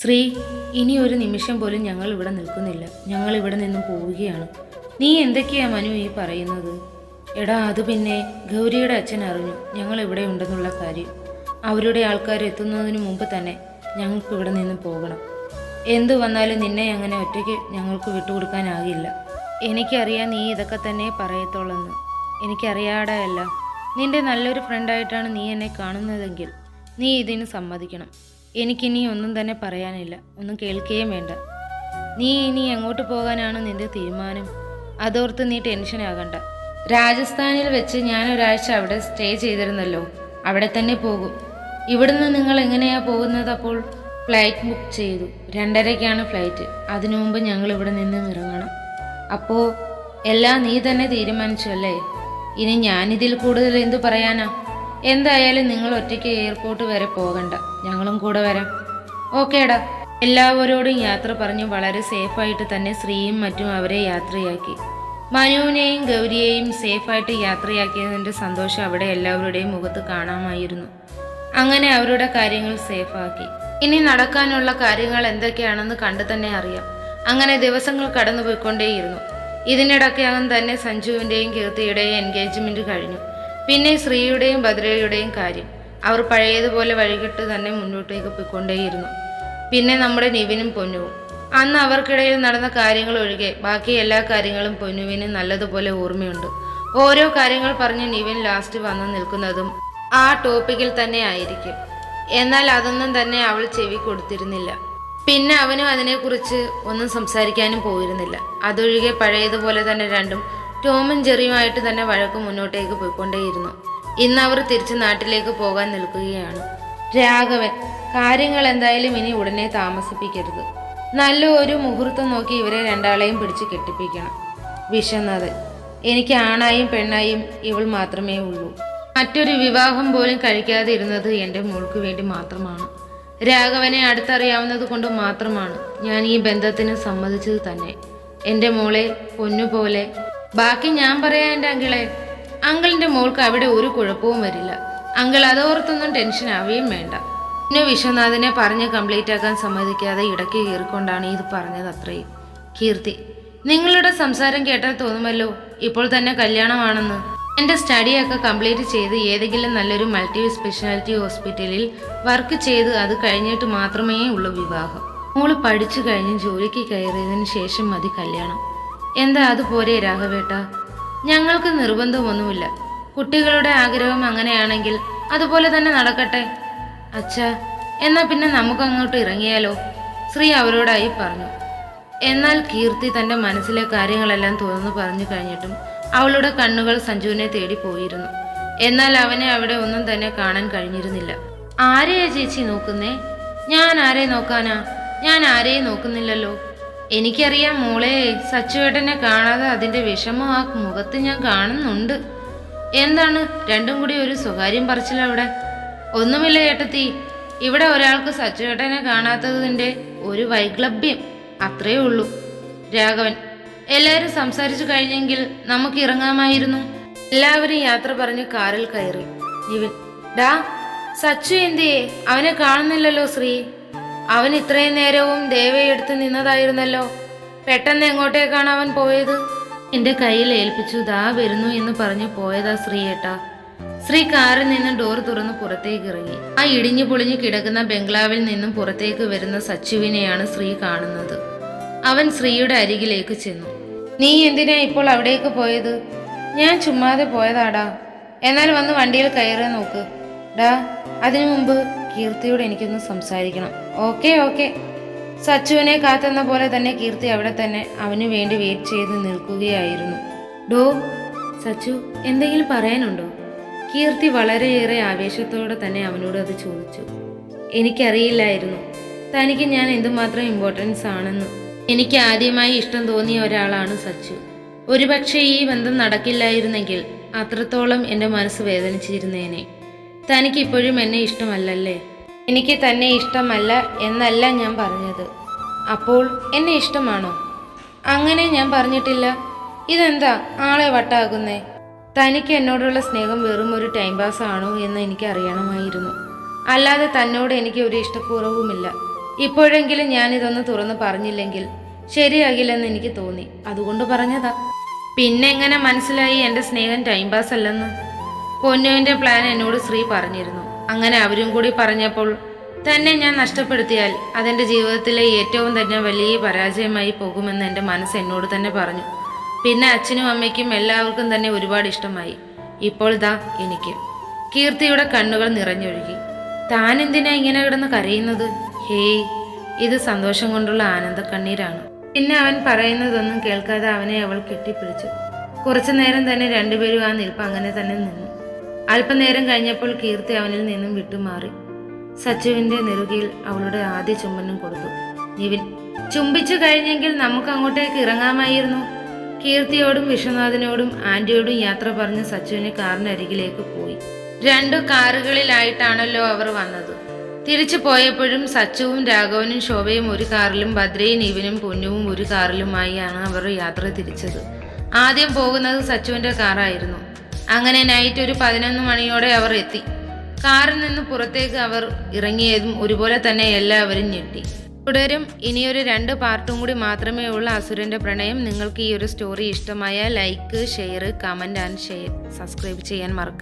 ശ്രീ ഇനി ഒരു നിമിഷം പോലും ഞങ്ങൾ ഇവിടെ നിൽക്കുന്നില്ല. ഞങ്ങൾ ഇവിടെ നിന്നും പോവുകയാണ്. നീ എന്തൊക്കെയാ മനു ഈ പറയുന്നത്? എടാ അത് പിന്നെ ഗൗരിയുടെ അച്ഛൻ അറിഞ്ഞു. ഞങ്ങൾ ഇവിടെ ഉണ്ടെന്നുള്ള കാര്യം. അവരുടെ ആൾക്കാർ എത്തുന്നതിന് മുമ്പ് തന്നെ ഞങ്ങൾക്ക് ഇവിടെ നിന്ന് പോകണം. എന്തു വന്നാലും നിന്നെ അങ്ങനെ ഒറ്റയ്ക്ക് ഞങ്ങൾക്ക് വിട്ടുകൊടുക്കാനാകില്ല. എനിക്കറിയാം നീ ഇതൊക്കെ തന്നെ പറയത്തുള്ളെന്ന്. എനിക്കറിയാടല്ല നിന്റെ നല്ലൊരു ഫ്രണ്ടായിട്ടാണ് നീ എന്നെ കാണുന്നതെങ്കിൽ നീ ഇതിന് സമ്മതിക്കണം. എനിക്കിനി ഒന്നും തന്നെ പറയാനില്ല. ഒന്നും കേൾക്കുകയും വേണ്ട. നീ ഇനി എങ്ങോട്ട് പോകാനാണ് നിന്റെ തീരുമാനം? അതോർത്ത് നീ ടെൻഷൻ ആകണ്ട. രാജസ്ഥാനിൽ വെച്ച് ഞാൻ ഒരാഴ്ച അവിടെ സ്റ്റേ ചെയ്തിരുന്നല്ലോ. അവിടെ തന്നെ പോകും. ഇവിടുന്ന് നിങ്ങൾ എങ്ങനെയാ പോകുന്നത് അപ്പോൾ? ഫ്ലൈറ്റ് ബുക്ക് ചെയ്തു. രണ്ടരയ്ക്കാണ് ഫ്ലൈറ്റ് അതിനു മുമ്പ് ഞങ്ങൾ ഇവിടെ നിന്ന് ഇറങ്ങണം. അപ്പോൾ എല്ലാം നീ തന്നെ തീരുമാനിച്ചു അല്ലേ? ഇനി ഞാനിതിൽ കൂടുതൽ എന്തു പറയാനാ? എന്തായാലും നിങ്ങൾ ഒറ്റയ്ക്ക് എയർപോർട്ട് വരെ പോകണ്ട. ഞങ്ങളും കൂടെ വരാം. ഓക്കേടാ എല്ലാവരോടും യാത്ര പറഞ്ഞ് വളരെ സേഫായിട്ട് തന്നെ ശ്രീയും മറ്റും അവരെ യാത്രയാക്കി. മനുവിനെയും ഗൗരിയെയും സേഫായിട്ട് യാത്രയാക്കിയതിന്റെ സന്തോഷം അവിടെ എല്ലാവരുടെയും മുഖത്ത് കാണാമായിരുന്നു. അങ്ങനെ അവരുടെ കാര്യങ്ങൾ സേഫാക്കി ഇനി നടക്കാനുള്ള കാര്യങ്ങൾ എന്തൊക്കെയാണെന്ന് കണ്ടു തന്നെ അറിയാം. അങ്ങനെ ദിവസങ്ങൾ കടന്നുപോയിക്കൊണ്ടേയിരുന്നു. ഇതിനിടയ്ക്കകം തന്നെ സഞ്ജുവിന്റെയും കീർത്തിയുടെയും എൻഗേജ്മെന്റ് കഴിഞ്ഞു. പിന്നെ ശ്രീയുടെയും ഭദ്രയുടെയും കാര്യം. അവർ പഴയതുപോലെ വഴികിട്ട് തന്നെ മുന്നോട്ടേക്ക് പോയിക്കൊണ്ടേയിരുന്നു. പിന്നെ നമ്മുടെ നിവിനും പൊന്നുവും. അന്ന് അവർക്കിടയിൽ നടന്ന കാര്യങ്ങൾ ഒഴികെ ബാക്കി എല്ലാ കാര്യങ്ങളും പൊന്നുവിന് നല്ലതുപോലെ ഓർമ്മയുണ്ട്. ഓരോ കാര്യങ്ങൾ പറഞ്ഞ് നിവിൻ ലാസ്റ്റ് വന്നു നിൽക്കുന്നതും ആ ടോപ്പിക്കിൽ തന്നെ ആയിരിക്കും. എന്നാൽ അതൊന്നും തന്നെ അവൾ ചെവി കൊടുത്തിരുന്നില്ല. പിന്നെ അവനും അതിനെക്കുറിച്ച് ഒന്നും സംസാരിക്കാനും പോയിരുന്നില്ല. അതൊഴികെ പഴയതുപോലെ തന്നെ രണ്ടും ടോമും ജെറിയുമായിട്ട് തന്നെ വഴക്ക് മുന്നോട്ടേക്ക് പോയിക്കൊണ്ടേയിരുന്നു. ഇന്ന് അവർ തിരിച്ച് നാട്ടിലേക്ക് പോകാൻ നിൽക്കുകയാണ്. രാഘവൻ കാര്യങ്ങൾ എന്തായാലും ഇനി ഉടനെ താമസിപ്പിക്കരുത്. നല്ല ഒരു മുഹൂർത്തം നോക്കി ഇവരെ രണ്ടാളെയും പിടിച്ച് കെട്ടിപ്പിക്കണം. വിശന്നത് എനിക്ക് ആണായും പെണ്ണായും ഇവൾ മാത്രമേ ഉള്ളൂ. മറ്റൊരു വിവാഹം പോലും കഴിക്കാതെ ഇരുന്നത് എന്റെ മോൾക്ക് വേണ്ടി മാത്രമാണ്. രാഘവനെ അടുത്തറിയാവുന്നത് കൊണ്ട് മാത്രമാണ് ഞാൻ ഈ ബന്ധത്തിന് സമ്മതിച്ചത് തന്നെ. എന്റെ മോളെ പൊന്നുപോലെ ബാക്കി ഞാൻ പറയാം എന്റെ അങ്കിളെ അങ്കിളിന്റെ മോൾക്ക് അവിടെ ഒരു കുഴപ്പവും വരില്ല. അങ്കിൾ അതോർത്തൊന്നും ടെൻഷൻ ആവുകയും വേണ്ട. പിന്നെ വിശ്വനാഥിനെ പറഞ്ഞ് കംപ്ലീറ്റ് ആക്കാൻ സമ്മതിക്കാതെ ഇടയ്ക്ക് കീറിക്കൊണ്ടാണ് ഇത് പറഞ്ഞത് അത്രയും. കീർത്തി നിങ്ങളുടെ സംസാരം കേട്ടാൽ തോന്നുമല്ലോ ഇപ്പോൾ തന്നെ കല്യാണമാണെന്ന്. എന്റെ സ്റ്റഡിയൊക്കെ കംപ്ലീറ്റ് ചെയ്ത് ഏതെങ്കിലും നല്ലൊരു മൾട്ടി സ്പെഷ്യാലിറ്റി ഹോസ്പിറ്റലിൽ വർക്ക് ചെയ്ത് അത് കഴിഞ്ഞിട്ട് മാത്രമേ ഉള്ളൂ വിവാഹം. മോൾ പഠിച്ചു കഴിഞ്ഞ് ജോലിക്ക് കയറിയതിന് ശേഷം മതി കല്യാണം. എന്താ അതുപോലെ രാഘവേട്ട? ഞങ്ങൾക്ക് നിർബന്ധമൊന്നുമില്ല. കുട്ടികളുടെ ആഗ്രഹം അങ്ങനെയാണെങ്കിൽ അതുപോലെ തന്നെ നടക്കട്ടെ. അച്ഛാ എന്നാൽ പിന്നെ നമുക്ക് അങ്ങോട്ട് ഇറങ്ങിയാലോ? ശ്രീ അവരോടായി പറഞ്ഞു. എന്നാൽ കീർത്തി തന്റെ മനസ്സിലെ കാര്യങ്ങളെല്ലാം തുറന്നു പറഞ്ഞു കഴിഞ്ഞിട്ടും അവളുടെ കണ്ണുകൾ സഞ്ജുവിനെ തേടി പോയിരുന്നു. എന്നാൽ അവനെ അവിടെ ഒന്നും തന്നെ കാണാൻ കഴിഞ്ഞിരുന്നില്ല. ആരെയാ ചേച്ചി നോക്കുന്നേ? ഞാൻ ആരെ നോക്കാനാ? ഞാൻ ആരെയും നോക്കുന്നില്ലല്ലോ. എനിക്കറിയാം മോളെ സച്ചുവേട്ടനെ കാണാതെ അതിന്റെ വിഷമം ആ മുഖത്ത് ഞാൻ കാണുന്നുണ്ട്. എന്താണ്? രണ്ടും കൂടി ഒരു സ്വകാര്യം പറിച്ചില്ല അവിടെ. ഒന്നുമില്ല ഏട്ടത്തി. ഇവിടെ ഒരാൾക്ക് സച്ചുവേട്ടനെ കാണാത്തതിന്റെ ഒരു വൈക്ലഭ്യം അത്രേ ഉള്ളൂ. രാഘവൻ എല്ലാവരും സംസാരിച്ചു കഴിഞ്ഞെങ്കിൽ നമുക്ക് ഇറങ്ങാമായിരുന്നു. എല്ലാവരും യാത്ര പറഞ്ഞ് കാറിൽ കയറി. ഇവൻ ഡാ സച്ചു എന്തിയേ? അവനെ കാണുന്നില്ലല്ലോ ശ്രീ. അവൻ ഇത്രയും നേരവും ദേവയെടുത്ത് നിന്നതായിരുന്നല്ലോ. പെട്ടെന്ന് എങ്ങോട്ടേക്കാണ് അവൻ പോയത്? എന്റെ കയ്യിൽ ഏൽപ്പിച്ചു ദാ വരുന്നു എന്ന് പറഞ്ഞു പോയതാ ശ്രീയേട്ടാ. ശ്രീ കാറിൽ നിന്നും ഡോർ തുറന്ന് പുറത്തേക്ക് ഇറങ്ങി. ആ ഇടിഞ്ഞു പൊളിഞ്ഞു കിടക്കുന്ന ബംഗ്ലാവിൽ നിന്നും പുറത്തേക്ക് വരുന്ന സച്ചുവിനെയാണ് ശ്രീ കാണുന്നത്. അവൻ ശ്രീയുടെ അരികിലേക്ക് ചെന്നു. നീ എന്തിനാ ഇപ്പോൾ അവിടേക്ക് പോയത്? ഞാൻ ചുമ്മാതെ പോയതാടാ. എന്നാൽ വന്ന് വണ്ടിയിൽ കയറാൻ നോക്ക്. ഡാ അതിനു മുമ്പ് കീർത്തിയോട് എനിക്കൊന്ന് സംസാരിക്കണം. Okay okay. സച്ചുവിനെ കാത്തെന്ന പോലെ തന്നെ കീർത്തി അവിടെ തന്നെ അവന് വേണ്ടി വെയിറ്റ് ചെയ്ത് നിൽക്കുകയായിരുന്നു. ഡോ സച്ചു എന്തെങ്കിലും പറയാനുണ്ടോ? കീർത്തി വളരെയേറെ ആവേശത്തോടെ തന്നെ അവനോട് അത് ചോദിച്ചു. എനിക്കറിയില്ലായിരുന്നു. തനിക്ക് ഞാൻ എന്തുമാത്രം ഇമ്പോർട്ടൻസ് ആണെന്ന്. എനിക്ക് ആദ്യമായി ഇഷ്ടം തോന്നിയ ഒരാളാണ് സച്ചു. ഒരുപക്ഷെ ഈ ബന്ധം നടക്കില്ലായിരുന്നെങ്കിൽ അത്രത്തോളം എന്റെ മനസ്സ് വേദനിച്ചിരുന്നേനെ. തനിക്ക് ഇപ്പോഴും എന്നെ ഇഷ്ടമല്ലല്ലേ? എനിക്ക് തന്നെ ഇഷ്ടമല്ല എന്നല്ല ഞാൻ പറഞ്ഞത്. അപ്പോൾ എന്നെ ഇഷ്ടമാണോ? അങ്ങനെ ഞാൻ പറഞ്ഞിട്ടില്ല. ഇതെന്താ ആളെ വട്ടാകുന്നേ? തനിക്ക് എന്നോടുള്ള സ്നേഹം വെറും ഒരു ടൈം പാസ് ആണോ എന്ന് എനിക്ക് അറിയണമായിരുന്നു. അല്ലാതെ തന്നോട് എനിക്ക് ഒരു ഇഷ്ടക്കുറവുമില്ല. ഇപ്പോഴെങ്കിലും ഞാൻ ഞാനിതൊന്ന് തുറന്ന് പറഞ്ഞില്ലെങ്കിൽ ശരിയാകില്ലെന്ന് എനിക്ക് തോന്നി. അതുകൊണ്ട് പറഞ്ഞതാ. പിന്നെ എങ്ങനെ മനസ്സിലായി എന്റെ സ്നേഹം ടൈം പാസ് അല്ലെന്ന്? പൊന്നുവിന്റെ പ്ലാൻ എന്നോട് ശ്രീ പറഞ്ഞിരുന്നു. അങ്ങനെ അവരും കൂടി പറഞ്ഞപ്പോൾ തന്നെ ഞാൻ നഷ്ടപ്പെടുത്തിയാൽ അതെന്റെ ജീവിതത്തിലെ ഏറ്റവും തന്നെ വലിയ പരാജയമായി പോകുമെന്ന് എന്റെ മനസ്സ് എന്നോട് തന്നെ പറഞ്ഞു. പിന്നെ അച്ഛനും അമ്മയ്ക്കും എല്ലാവർക്കും തന്നെ ഒരുപാട് ഇഷ്ടമായി. ഇപ്പോൾ ദാ എനിക്ക്. കീർത്തിയുടെ കണ്ണുകൾ നിറഞ്ഞൊഴുകി. താൻ എന്തിനാ ഇങ്ങനെ കിടന്ന് കരയുന്നത്? ഹേയ് ഇത് സന്തോഷം കൊണ്ടുള്ള ആനന്ദ കണ്ണീരാണ് പിന്നെ അവൻ പറയുന്നതൊന്നും കേൾക്കാതെ അവനെ അവൾ കെട്ടിപ്പിടിച്ചു. കുറച്ചു നേരം തന്നെ രണ്ടുപേരും ആ നിൽപ്പ് അങ്ങനെ തന്നെ നിന്നു. അല്പനേരം കഴിഞ്ഞപ്പോൾ കീർത്തി അവനിൽ നിന്നും വിട്ടുമാറി. സച്ചുവിന്റെ നെറുകയിൽ അവളുടെ ആദ്യ ചുംബനം കൊടുത്തു. നിവിൻ ചുംബിച്ചു കഴിഞ്ഞെങ്കിൽ നമുക്ക് അങ്ങോട്ടേക്ക് ഇറങ്ങാമായിരുന്നു. കീർത്തിയോടും വിശ്വനാഥിനോടും ആന്റിയോടും യാത്ര പറഞ്ഞ് സച്ചുവിനെ കാറിനരികിലേക്ക് പോയി. രണ്ടു കാറുകളിലായിട്ടാണല്ലോ അവർ വന്നത്. തിരിച്ചു പോയപ്പോഴും സച്ചുവും രാഘവനും ശോഭയും ഒരു കാറിലും ഭദ്രയും ഇവനും പൊന്നുവും ഒരു കാറിലുമായാണ് അവർ യാത്ര തിരിച്ചത്. ആദ്യം പോകുന്നത് സച്ചുവിന്റെ കാറായിരുന്നു. അങ്ങനെ നൈറ്റ് ഒരു പതിനൊന്ന് മണിയോടെ അവർ എത്തി. കാറിൽ നിന്ന് പുറത്തേക്ക് അവർ ഇറങ്ങിയതും ഒരുപോലെ തന്നെ എല്ലാവരും ഞെട്ടി. തുടരും ഇനിയൊരു രണ്ട് പാർട്ടും കൂടി മാത്രമേ ഉള്ള അസുരന്റെ പ്രണയം. നിങ്ങൾക്ക് ഈ ഒരു സ്റ്റോറി ഇഷ്ടമായ like share comment and share subscribe ചെയ്യാൻ മറക്കരുത്.